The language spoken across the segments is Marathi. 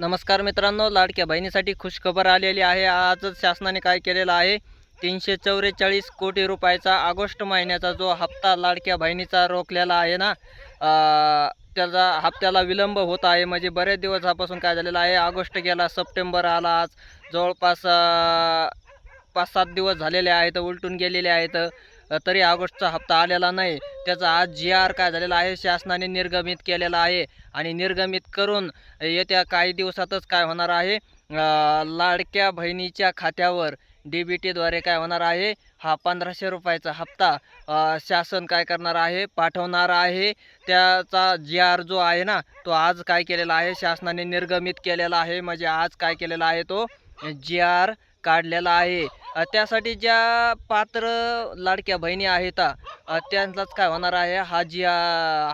नमस्कार मित्रांनो लाडक्या बहिणीसाठी खुशखबर आलेली आहे. आजच शासनाने काय केलेलं आहे? तीनशे चौवेचाळीस कोटी रुपयाचा ऑगस्ट महिन्याचा जो हप्ता लाडक्या बहिणीचा रोखलेला आहे ना त्याचा हप्त्याला विलंब होत आहे. म्हणजे बरेच दिवसापासून काय झालेलं आहे? ऑगस्ट गेला सप्टेंबर आला आज जवळपास पाच सात दिवस झालेले आहेत उलटून गेलेले आहेत. तरी ऑगस्टचा हप्ता आलेला नाही. त्याचा आज जी आर काय झालेला आहे शासनाने निर्गमित केलेला आहे. आणि निर्गमित करून येत्या काही दिवसातच काय होणार आहे? लाडक्या बहिणीच्या खात्यावर डी बी टीद्वारे काय होणार आहे? हा पंधराशे रुपयाचा हप्ता शासन काय करणार आहे? पाठवणार आहे. त्याचा जी आर जो आहे ना तो आज काय केलेला आहे? शासनाने निर्गमित केलेला आहे. म्हणजे आज काय केलेला आहे तो? जी आर काढलेला आहे. त्यासाठी ज्या पात्र लाडक्या बहिणी आहेत त्यांचाच काय होणार आहे? हा जी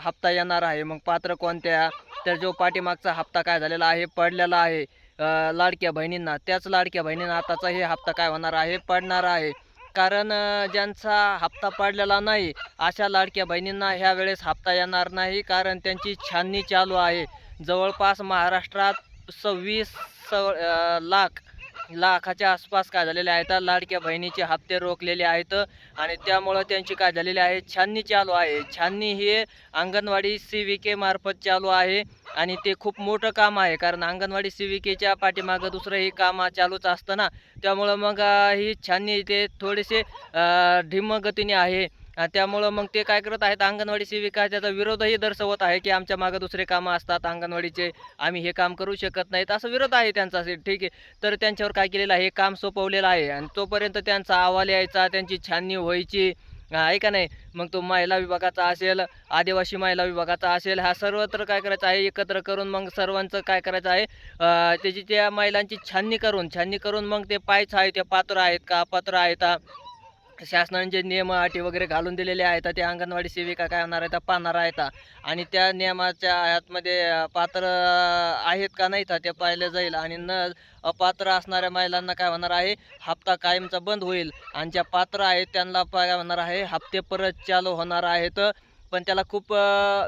हप्ता येणार आहे. मग पात्र कोणत्या? तर जो पाठीमागचा हप्ता काय झालेला आहे? पडलेला आहे. लाडक्या बहिणींना. त्याच लाडक्या बहिणींना आताचा हे हप्ता काय होणार आहे? पडणार आहे. कारण ज्यांचा हप्ता पडलेला नाही अशा लाडक्या बहिणींना ह्या वेळेस हप्ता येणार नाही. कारण त्यांची छाननी चालू आहे. जवळपास महाराष्ट्रात सव्वीस स लाख लाखाच्या आसपास काय झालेले आहेत लाडक्या बहिणीचे हप्ते रोखलेले आहेत आणि त्यामुळं त्यांची काय झालेली आहे? छाननी चालू आहे. छाननी हे अंगणवाडी सी व्ही के मार्फत चालू आहे आणि ते खूप मोठं काम आहे. कारण अंगणवाडी सी व्ही केच्या पाठीमागं काम चालूच असतं ना. त्यामुळं मग ही छाननी ते थोडेसे अं, ढिम्म गतीने आहे. त्यामुळं मग ते काय करत आहेत अंगणवाडी सेविका त्याचा विरोधही दर्शवत आहे की आमच्या मागं दुसरे कामं असतात अंगणवाडीचे आम्ही हे काम करू शकत नाहीत असं विरोध आहे त्यांचा ठीक आहे. तर त्यांच्यावर काय केलेलं आहे हे काम सोपवलेलं आहे आणि तोपर्यंत त्यांचा अहवाल यायचा त्यांची छाननी व्हायची. आहे का नाही? मग तो महिला विभागाचा असेल आदिवासी महिला विभागाचा असेल हा सर्वत्र काय करायचं आहे एकत्र करून मग सर्वांचं काय करायचं आहे त्याची त्या महिलांची छाननी करून छाननी करून मग ते पायच आहे ते पात्र आहेत का अपात्र आहेत शासनाने जे नियम अटी वगैरे घालून दिलेले आहेत ते अंगणवाडी सेविका काय होणार आहेत पाहणार आहेत. आणि त्या नियमाच्या ह्यातमध्ये पात्र आहेत का नाही ते पाहिलं जाईल. आणि न अपात्र असणाऱ्या महिलांना काय होणार आहे हप्ता कायमचा बंद होईल. आणि ज्या पात्र आहेत त्यांना काय होणार आहे हप्ते परत चालू होणार आहेत. पण त्याला खूप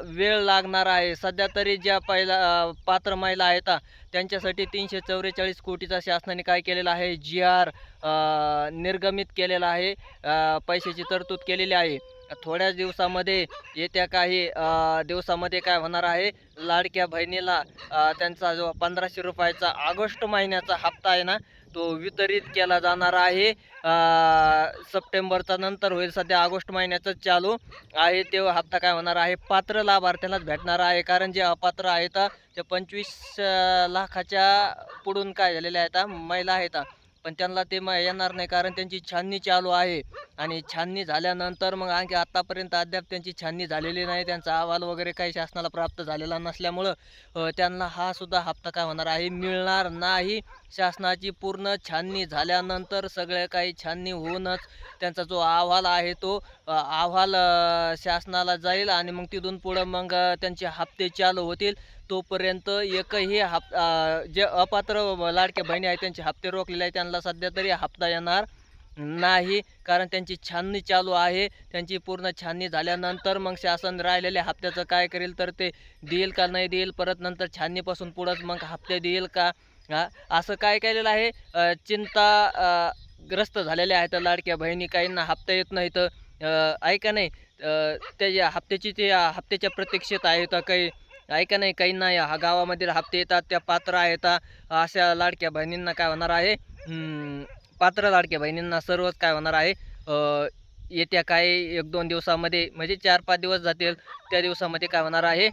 वेळ लागणार आहे. सध्या तरी ज्या पहिला पात्र महिला आहेत त्यांच्यासाठी तीनशे चौवेचाळीस कोटीचा शासनाने काय केलेला आहे? जी आर निर्गमित केलेला आहे. पैशाची तरतूद केलेली आहे. थोड्याच दिवसामध्ये येत्या काही दिवसामध्ये काय होणार आहे? लाडक्या बहिणीला त्यांचा जो पंधराशे रुपयाचा ऑगस्ट महिन्याचा हप्ता आहे ना तो वितरित केला जाणार आहे. सप्टेंबरचा नंतर होईल सध्या ऑगस्ट महिन्याचं चालू आहे. तो हप्ता काय होणार आहे? पात्र लाभार्थ्यांनाच भेटणार आहे. कारण जे अपात्र आहेत ते पंचवीस लाखाच्या पुढून काय झालेले आहेत महिला आहेत पण त्यांना ते मग येणार नाही कारण त्यांची छाननी चालू आहे. आणि छाननी झाल्यानंतर मग आणखी आत्तापर्यंत अद्याप त्यांची छाननी झालेली नाही. त्यांचा अहवाल वगैरे काही शासनाला प्राप्त झालेला नसल्यामुळं त्यांना हा सुद्धा हप्ता काय होणार आहे? मिळणार नाही. शासनाची पूर्ण छाननी झाल्यानंतर सगळे काही छाननी होऊनच त्यांचा जो अहवाल आहे तो अहवाल शासनाला जाईल आणि मग तिथून पुढं मग त्यांचे हप्ते चालू होतील. तोपर्यंत एकही हप जे अपात्र लाडक्या बहिणी आहेत त्यांचे हप्ते रोखलेले आहेत त्यांना सध्या तरी हप्ता येणार नाही. कारण त्यांची छाननी चालू आहे. त्यांची पूर्ण छाननी झाल्यानंतर मग शासन राहिलेल्या हप्त्याचं काय करेल तर ते देईल का नाही देईल परत नंतर छाननीपासून पुढंच मग हप्ते देईल का? हा असं काय केलेलं आहे? चिंता ग्रस्त झालेल्या आहेत लाडक्या बहिणी. काहींना हप्ता येत नाही तर ऐका नाही? त्या त्याच्या हप्त्याची ते हप्त्याच्या प्रतीक्षेत आहेत काही? ऐका नाही काहींना हा गावामधील हप्ते येतात त्या पात्र आहेत. अशा लाडक्या बहिणींना काय होणार आहे? पात्र लाडक्या बहिणींना सर्वच काय होणार आहे? येत्या काही एक दोन दिवसामध्ये म्हणजे चार पाच दिवस जातील त्या दिवसामध्ये काय होणार आहे?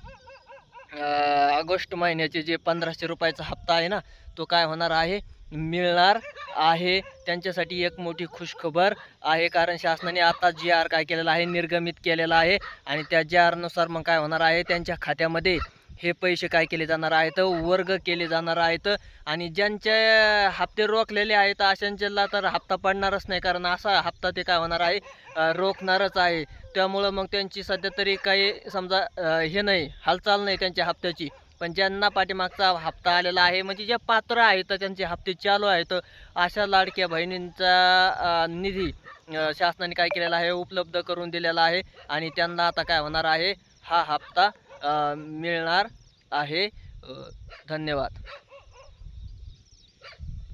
ऑगस्ट महिन्याचे जे पंधराशे रुपयाचा हप्ता आहे ना तो काय होणार आहे? मिळणार आहे. त्यांच्यासाठी एक मोठी खुशखबर आहे. कारण शासनाने आता जी आर काय केलेला आहे? निर्गमित केलेला आहे. आणि त्या जी आरनुसार मग काय होणार आहे? त्यांच्या खात्यामध्ये हे पैसे काय केले जाणार आहेत? वर्ग केले जाणार आहेत. आणि ज्यांचे हप्ते रोखलेले आहेत अशांच्याला तर हप्ता पडणारच नाही. कारण असा हप्ता ते काय होणार आहे? रोखणारच आहे. त्यामुळं मग त्यांची सध्या तरी काही समजा हे नाही हालचाल नाही त्यांच्या हप्त्याची. पण ज्यांना पाठीमागचा हप्ता आलेला आहे म्हणजे जे पात्र आहेत त्यांचे हप्ते चालू आहेत अशा लाडक्या बहिणींचा निधी शासनाने काय केलेला आहे उपलब्ध करून दिलेला आहे आणि त्यांना आता काय होणार आहे हा हप्ता मिळणार आहे. धन्यवाद.